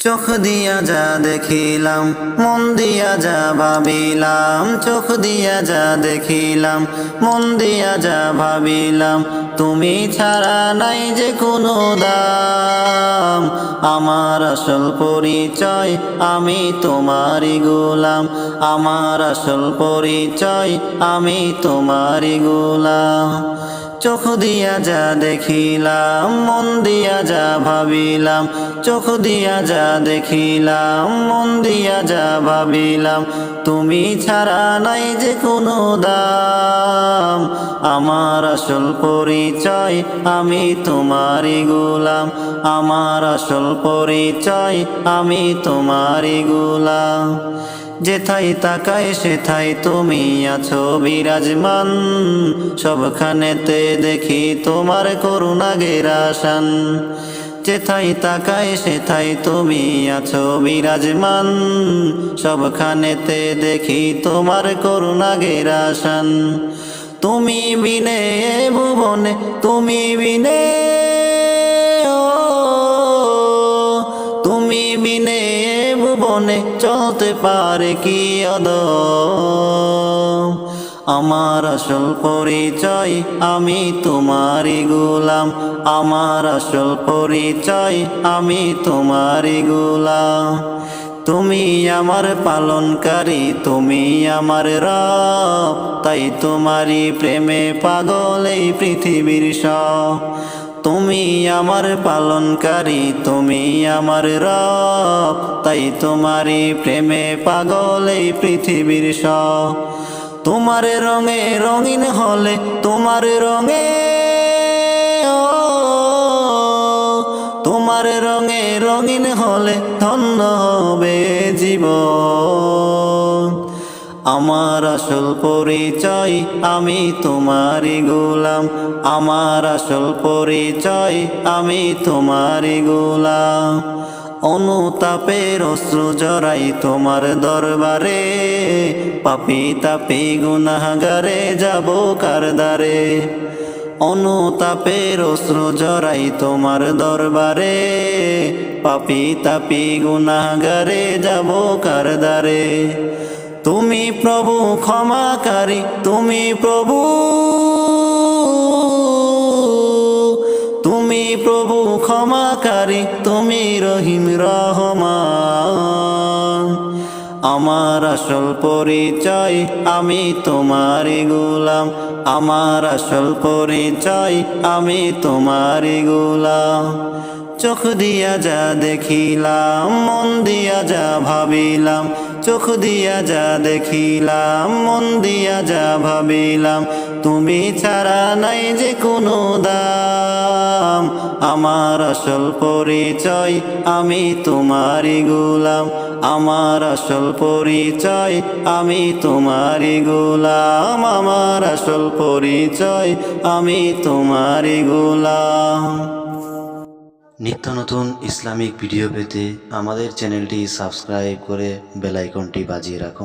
চোখ দিয়া যা দেখিলাম, মন দিয়া যা ভাবিলাম, চোখ দিয়া যা দেখিলাম, মন দিয়া যা ভাবিলাম, তুমি ছাড়া নাই যে কোনো দাম। আমার আসল পরিচয়, আমি তোমারই গোলাম। আমার আসল পরিচয়, আমি তোমারই গোলাম। চোখ দিয়া যা দেখিলাম, মন দিয়া যা ভাবিলাম। চোখ দিয়া যা দেখিলাম, মন দিয়া যা ভাবিলাম। তুমি ছাড়া নাই যে কোনো দাম। আমার আসল পরিচয়, আমি তোমারই গোলাম। আমার আসল পরিচয়, আমি তোমারই গোলাম। যেথাই তাকাই সেথাই তুমি আছো বিরাজমান। সবখানেতে দেখি তোমার করুণা গেরাসান। যেথাই তাকাই সেথাই তুমি আছো বিরাজমান। সবখানেতে দেখি তোমার করুণা গেরাসান। তুমি বিনে ভুবনে, তুমি বিনে তুমি বিনে ভুবনে চলতে পারে কি অদ আমার আসল পরিচয় আমি তোমারই গোলাম। আমার আসল পরিচয় আমি তোমারই গোলাম। তুমি আমার পালনকারী, তুমি আমার রব। তাই তোমারই প্রেমে পাগল এই পৃথিবীর সব। তুমি আমার পালনকারী, তুমি আমার রব, তাই তোমারই প্রেমে পাগল এই পৃথিবীর সব। তোমার রঙে রঙিন হলে তোমার রঙে তোমার রঙে রঙিন হলে ধন্য হবে জীবন। আমার আসল পরিচয়, আমি তোমারই গোলাম। আমার আসল পরিচয়, আমি তোমারই গোলাম। অনুতাপের অস্ত্র জড়াই তোমার দরবারে। পাপি তাপি গুনাগারে যাব কারদারে অনুতাপের অস্ত্র জড়াই তোমার দরবারে। পাপি তাপি গুনাগারে যাব কারদারে তুমি প্রভু ক্ষমাকারী, তুমি প্রভু তুমি প্রভু ক্ষমাকারী, তুমি রহিম রহমান। আমার আসল পরিচয় আমি তোমারই গোলাম। আমার আসল পরিচয় আমি তোমারই গোলাম। চোখ দিয়া যা দেখিলাম, মন দিয়া যা ভাবিলাম চোখ দিয়া যা দেখিলাম, মন দিয়া যা ভাবিলাম, তুমি ছাড়া নাই যে কোনো দাম। আমার আসল পরিচয় আমি তোমারই গোলাম, আমার আসল পরিচয় আমি তোমারই গোলাম, আমার আসল পরিচয় আমি তোমারই গোলাম। নিত্য নতুন ইসলামিক ভিডিও পেতে আমাদের চ্যানেলটি সাবস্ক্রাইব করে বেলাইকনটি বাজিয়ে রাখুন।